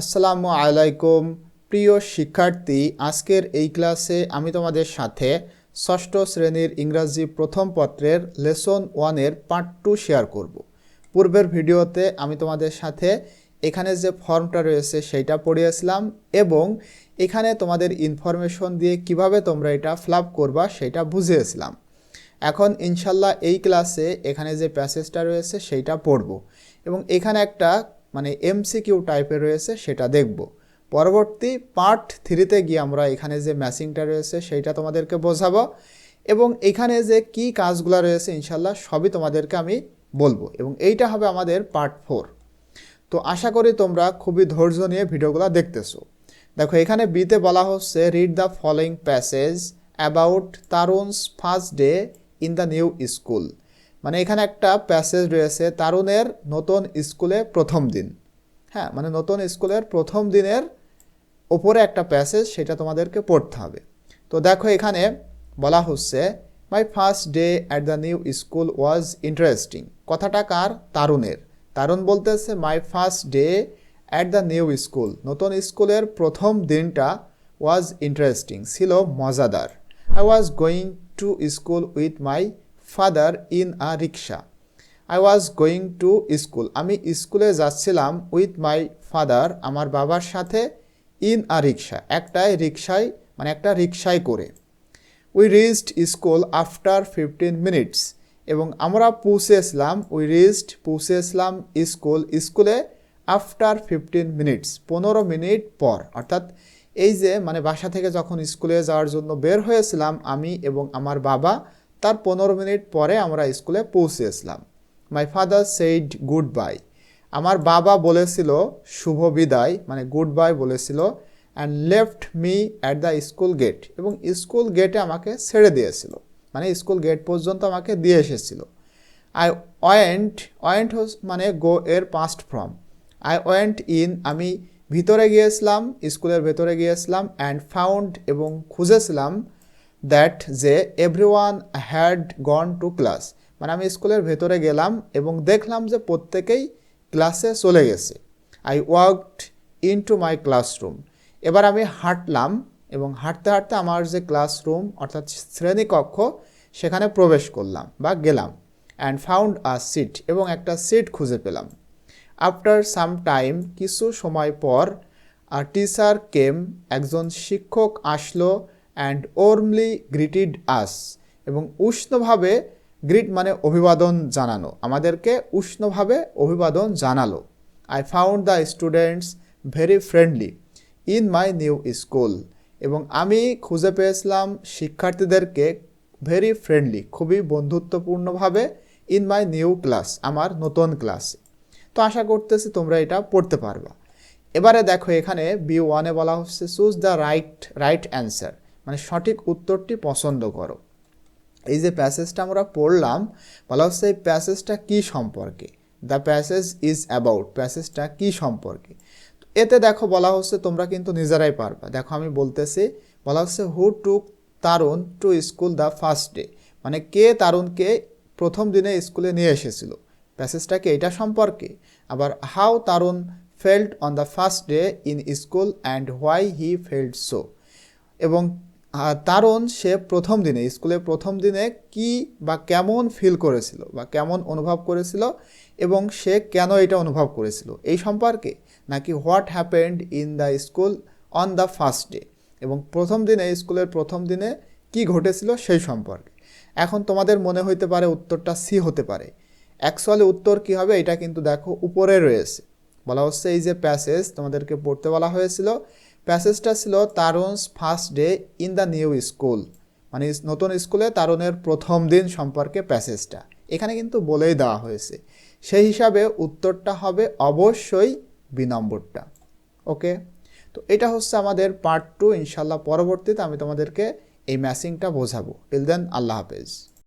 আসসালামু আলাইকুম। প্রিয় শিক্ষার্থী, আজকের এই ক্লাসে আমি তোমাদের সাথে ষষ্ঠ শ্রেণির ইংরাজি প্রথম পত্রের লেসন ওয়ানের পার্ট টু শেয়ার করব। পূর্বের ভিডিওতে আমি তোমাদের সাথে এখানে যে ফর্মটা রয়েছে সেইটা পড়িয়েছিলাম এবং এখানে তোমাদের ইনফরমেশন দিয়ে কীভাবে তোমরা এটা ফ্লাপ করবা সেটা বুঝিয়েছিলাম। এখন ইনশাল্লাহ এই ক্লাসে এখানে যে প্যাসেজটা রয়েছে সেইটা পড়ব এবং এখানে একটা মানে এমসিকিউ টাইপের রয়েছে, সেটা দেখব। পরবর্তী পার্ট থ্রিতে গিয়ে আমরা এখানে যে ম্যাচিংটা রয়েছে, সেইটা তোমাদেরকে বোঝাবো এবং এখানে যে কি কাজগুলো রয়েছে, ইনশাল্লাহ সবই তোমাদেরকে আমি বলব এবং এইটা হবে আমাদের পার্ট ফোর তো আশা করি তোমরা খুবই ধৈর্য নিয়ে ভিডিওগুলো দেখতেছো। দেখো, এখানে বিতে বলা হচ্ছে read the following passage about Tarun's first day in the new school মানে এখানে একটা প্যাসেজ রয়েছে, তারুণের নতুন স্কুলে প্রথম দিন। হ্যাঁ মানে নতুন স্কুলের প্রথম দিনের ওপরে একটা প্যাসেজ সেটা তোমাদেরকে পড়তে হবে। তো দেখো এখানে বলা হচ্ছে my first day at the new school was interesting কথাটা কার? তারুণের। তারুণ বলতেছে my first day at the new school নতুন স্কুলের প্রথম দিনটা ওয়াজ ইন্টারেস্টিং ছিল মজাদার। I was going to school with my father in a rickshaw I was going to school আমি স্কুলে যাচ্ছিলাম উইথ মাই ফাদার আমার বাবার সাথে ইন আ রিক্সা একটাই রিক্সায় মানে একটা রিক্সায় করে। We reached school after fifteen minutes এবং আমরা পৌঁছেছিলাম উই রিচড পৌঁছেছিলাম স্কুল স্কুলে আফটার ফিফটিন মিনিটস পনেরো মিনিট পর। অর্থাৎ এই যে মানে বাসা থেকে যখন স্কুলে যাওয়ার জন্য বের হয়েছিলাম আমি এবং আমার বাবা তার পনেরো মিনিট পরে আমরা স্কুলে পৌঁছেছিলাম my father said good bye আমার বাবা বলেছিল, শুভ বিদায়। মানে গুড বাই বলেছিল and left me at the school gate এবং স্কুল গেটে আমাকে ছেড়ে দিয়েছিল। মানে স্কুল গেট পর্যন্ত আমাকে দিয়ে এসেছিল। আই ওয়েন্ট ওয়েন্ট মানে গো এর past from I went in আমি ভিতরে গিয়েছিলাম স্কুলের ভেতরে গিয়েছিলাম অ্যান্ড ফাউন্ড এবং খুঁজেছিলাম দ্যাট যে everyone had gone to class মানে আমি স্কুলের ভেতরে গেলাম এবং দেখলাম যে প্রত্যেকেই ক্লাসে চলে গেছে। I walked into my classroom এবার আমি হাঁটলাম এবং হাঁটতে হাঁটতে আমার যে ক্লাসরুম অর্থাৎ শ্রেণীকক্ষ, সেখানে প্রবেশ করলাম বা গেলাম অ্যান্ড ফাউন্ড আ সিট এবং একটা সিট খুঁজে পেলাম। আফটার সাম টাইম কিছু সময় পর টিচার কেম একজন শিক্ষক আসলো অ্যান্ড ওর্মলি গ্রিটিড আস এবং উষ্ণভাবে গ্রিট মানে অভিবাদন জানানো। আমাদেরকে উষ্ণভাবে অভিবাদন জানালো। I found the students very friendly in my new school এবং আমি খুঁজে পেয়েছিলাম শিক্ষার্থীদেরকে ভেরি ফ্রেন্ডলি খুবই বন্ধুত্বপূর্ণভাবে ইন মাই নিউ ক্লাস আমার নতুন ক্লাসে তো আশা করতেছি তোমরা এটা পড়তে পারবা। এবারে দেখো এখানে বি ওয়ানে বলা হচ্ছে choose the right right answer মানে সঠিক উত্তরটি পছন্দ করো। এই যে প্যাসেজটা আমরা পড়লাম, বলা হচ্ছে এই প্যাসেজটা কী সম্পর্কে? দ্য প্যাসেজ ইজ অ্যাবাউট প্যাসেজটা কী সম্পর্কে? এতে দেখো বলা হচ্ছে তোমরা কিন্তু নিজেরাই পারবা। দেখো আমি বলতেছি, বলা হচ্ছে who took Tarun to school the first day মানে কে তারুণকে প্রথম দিনে স্কুলে নিয়ে এসেছিল? প্যাসেজটাকে এটা সম্পর্কে? আবার how Tarun felt on the first day in school and why he felt so এবং তারুণ সে প্রথম দিনে স্কুলে প্রথম দিনে কি বা কেমন ফিল করেছিল বা কেমন অনুভব করেছিল এবং সে কেন এটা অনুভব করেছিল? এই সম্পর্কে নাকি what happened in the school on the first day এবং প্রথম দিনে, স্কুলের প্রথম দিনে কি ঘটেছিল সেই সম্পর্কে? এখন তোমাদের মনে হইতে পারে উত্তরটা সি হতে পারে। অ্যাকচুয়ালি উত্তর কি হবে এটা কিন্তু দেখো উপরে রয়েছে। বলা হচ্ছে এই যে প্যাসেজ তোমাদেরকে পড়তে বলা হয়েছিল প্যাসেজটা ছিল Tarun's first day in the new school. মানে নতুন স্কুলে তারুণের প্রথম দিন সম্পর্কে প্যাসেজটা। এখানে কিন্তু বলেই দেওয়া হয়েছে। সেই হিসাবে উত্তরটা হবে অবশ্যই বি নম্বরটা। ওকে? তো এটা হচ্ছে আমাদের পার্ট টু। ইনশাল্লাহ পরবর্তীতে আমি তোমাদেরকে এই ম্যাসিংটা বোঝাবো। টিল দেন আল্লাহ হাফেজ।